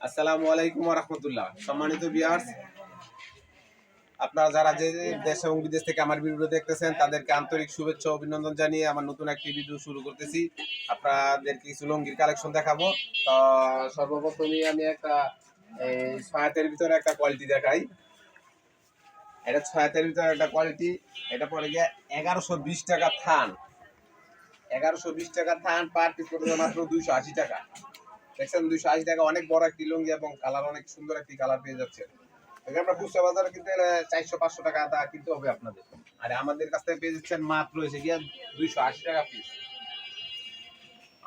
আসসালামু আলাইকুম রহমতুল্লাহ সম্মানিত বিয়ার্স আপনারা যারা যে দেশ এবং বিদেশ থেকে আমার ভিডিও দেখতেছেন, তাদেরকে আন্তরিক শুভেচ্ছা অভিনন্দন জানিয়ে আমার নতুন একটি ভিডিও শুরু করতেছি। আপনাদেরকে কিছু লুঙ্গির কালেকশন দেখাবো। তো সর্বপ্রথমে আমি একটা, এই ছয়াতের ভিতরে একটা কোয়ালিটি দেখাই। এটা ছয়াতের ভিতরে একটা কোয়ালিটি এটা পরে গিয়ে এগারোশো বিশ টাকা থান। এগারোশো বিশ টাকা থান পার পিস পড়বে মাত্র দুইশো আশি টাকা। দেখছেন দুইশো আশি টাকা অনেক বড় একটি লুঙ্গি এবং কালার অনেক সুন্দর একটি কালার পেয়ে এখানে আমরা খুচরা বাজারে কিনতে গেলে চারশো, পাঁচশো টাকা কিনতে হবে আপনাদের। আর আমাদের কাছ থেকে পেয়ে যাচ্ছেন গিয়ে দুইশো আশি টাকা পিস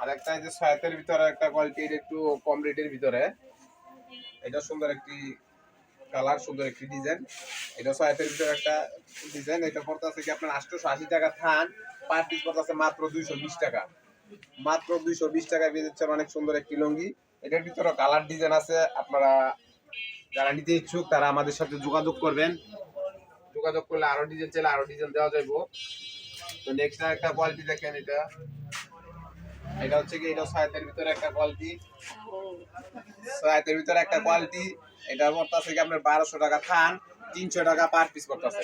আর একটা যে ছয়াতের ভিতরে একটা কোয়ালিটি একটু কম রেটের ভিতরে, এটা সুন্দর একটি কালার, সুন্দর একটি ডিজাইন এটা ছয়াতের ভিতরে একটা ডিজাইন এটা পড়তে আছে কি আপনার আটশোশো আশি টাকা থান পার পিস পড়তে আছে মাত্র দুইশো বিশ টাকা। মাত্র দুইশো বিশ টাকায় পেয়ে যাচ্ছেন অনেক সুন্দর একটি লুঙ্গি। এটার ভিতরে কালার ডিজাইন আছে। আপনারা যারা নিতে ইচ্ছুক, তারা আমাদের সাথে যোগাযোগ করবেন। যোগাযোগ করলে আরও ডিজাইন চাইলে আরও ডিজাইন দেওয়া যাইব। তো নেক্সট একটা কোয়ালিটি দেখেন এটা। এটা হচ্ছে কি, এটা সায়াতের ভিতরে একটা কোয়ালিটি সায়াতের ভিতরে একটা কোয়ালিটি এটা পড়তেছে কি আপনার বারোশো টাকা থান, তিনশো টাকা পার পিস করতেছে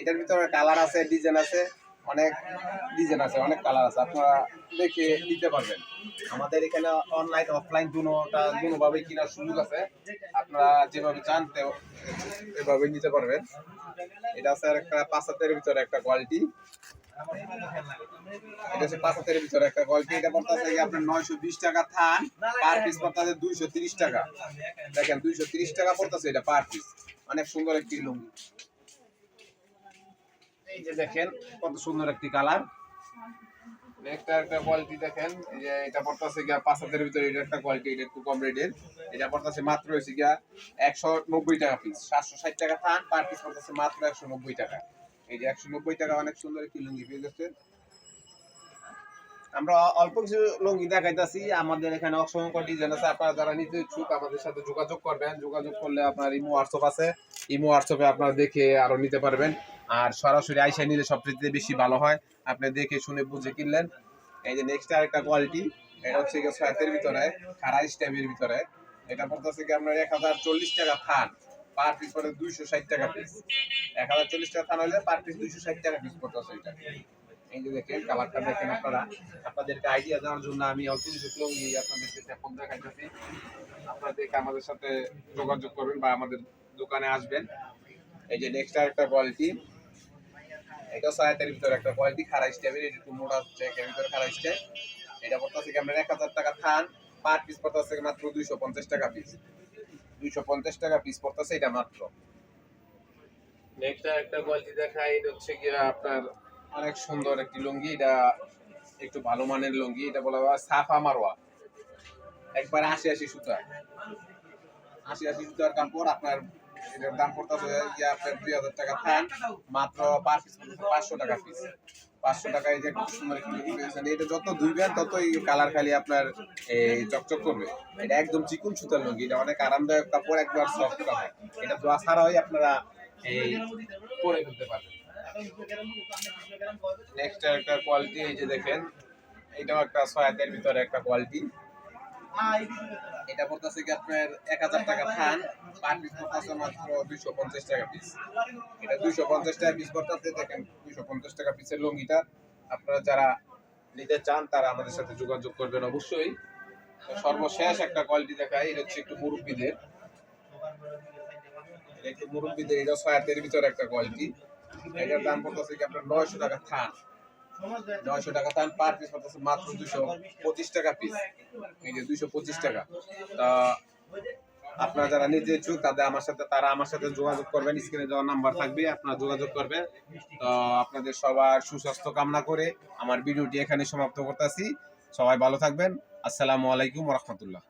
এটার ভিতরে কালার আছে ডিজাইন আছে। অনেক ডিজাইন আছে, অনেক কালার আছে, আপনারা দেখে নিতে পারবেন। আমাদের এখানে অনলাইন অফলাইন দুটোটা দুটোভাবেই কেনার সুযোগ আছে। আপনারা যেভাবে চান তে- এভাবে নিতে পারবেন। এটা আছে একটা পাঁচ হাতের ভিতরে একটা কোয়ালিটি এটা হচ্ছে পাঁচ ভিতরে একটা এটা কি আপনার নয়শো বিশ টাকা থান পার পিস দুইশো তিরিশ টাকা। দেখেন, দুইশো তিরিশ টাকা পড়তেছে এটা পার পিস অনেক সুন্দর একটি লুঙ্গি এই যে দেখেন, কত সুন্দর একটি কালার। একটা কোয়ালিটি দেখেন, এই যে এটা পাঁচ এটা একটা কোয়ালিটি এটা কম মাত্র একশো নব্বই টাকা সাতশো ষাট টাকা মাত্র একশো নব্বই টাকা। এই যে একশো নব্বই টাকা অনেক সুন্দর একটি লুঙ্গি আমরা অল্প কিছু লুঙ্গি দেখাইতেছি, আমাদের এখানে অসংখ্য ডিজাইন আছে, আপনারা যারা নিতে ইচ্ছুক আমাদের সাথে যোগাযোগ করবেন। যোগাযোগ করলে আপনার ইমো হোয়াটসঅ্যাপ আছে, ইমো হোয়াটসঅ্যাপে আপনারা দেখে আরও নিতে পারবেন। আর সরাসরি আইসা নিলে সবচেয়ে বেশি ভালো হয়। আপনি দেখে শুনে বুঝে কিনলেন। এই যে নেক্সট আরেকটা কোয়ালিটি এটা হচ্ছে গিয়ে ছয়াতের ভিতরে, খাড়া স্টেপের ভিতরে। এটা পড়তেছে কি আপনার এক হাজার চল্লিশ টাকা থান। পার পিস পড়ে দুইশো ষাট টাকা পিস এক হাজার চল্লিশ টাকা থান হলে পার পিস দুইশো ষাট টাকা পিস পড়তেছে এটা। এই যে দেখেন কালারটা দেখেন আপনারা। আপনাদেরকে আইডিয়া দেওয়ার জন্য আমি অল্প কিছু লুঙ্গি আপনাদেরকে এখন দেখাইতেছি। আপনারা দেখে আমাদের সাথে যোগাযোগ করবেন বা আমাদের দোকানে আসবেন। এই যে নেক্সট আরেকটা কোয়ালিটি এটা সায়াতের ভিতরে একটা কোয়ালিটি খারাই স্টেপের এটা একটু মোটা এর ভিতরে খারাই স্টেপ এটা পড়তেছে কি এক হাজার টাকা থান পার পিস পড়তেছে মাত্র দুইশো পঞ্চাশ টাকা পিস দুইশো পঞ্চাশ টাকা পিস পড়তেছে এটা মাত্র। নেক্সট একটা কোয়ালিটি দেখাই এটা হচ্ছে কি আপনার অনেক সুন্দর একটি লুঙ্গি এটা একটু ভালো মানের লুঙ্গি এটা বলা হয় সাফা মারোয়া। একবার আশি আশি সুতা আশি আশি সুতার কাপড় আপনার এটার দাম পড়তেছে ইয়ে আপনার দুই হাজার টাকা থান মাত্র পিস পাঁচশো টাকা পিস পাঁচশো টাকা এই যে সুন্দর এটা যত ধুইবেন ততই কালার খালি আপনার এই চকচক করবে। এটা একদম চিকুন সুতার লুঙ্গি, এটা অনেক আরামদায়ক কাপড়, একবার সফট কাপড় এটা ধোয়া ছাড়াই আপনারা এই পরে ফেলতে পারবেন। নেক্সট একটা কোয়ালিটি এই যে দেখেন, এটাও একটা ছয়াতের ভিতরে একটা কোয়ালিটি এটা পড়তেছে কি আপনার এক হাজার টাকা থান পার পিস পড়তেছে মাত্র দুইশো পঞ্চাশ টাকা পিস এটা দুইশো পঞ্চাশ টাকা পিস পড়তেছে, দেখেন দুইশো পঞ্চাশ টাকা পিসের লুঙ্গিটা। আপনারা যারা নিতে চান, তারা আমাদের সাথে যোগাযোগ করবেন অবশ্যই। সর্বশেষ একটা কোয়ালিটি দেখাই, এটা হচ্ছে একটু মুরব্বীদের। একটু মুরব্বীদের, এটা ছয়াতের ভিতরে একটা কোয়ালিটি এটার দাম পড়তেছে কি আপনার নয়শো টাকা থান নয়শো টাকা থান পার পিস পড়তেছে মাত্র দুশো পঁচিশ টাকা পিস এই যে দুইশো পঁচিশ টাকা। তা আপনারা যারা নিজে ইচ্ছুক তাদের আমার সাথে, তারা আমার সাথে যোগাযোগ করবেন স্ক্রিনে দেওয়া নাম্বার থাকবে, আপনারা যোগাযোগ করবেন। তো আপনাদের সবার সুস্বাস্থ্য কামনা করে আমার ভিডিওটি এখানে সমাপ্ত করতেছি। সবাই ভালো থাকবেন। আসসালামু আলাইকুম রহমতুল্লাহ।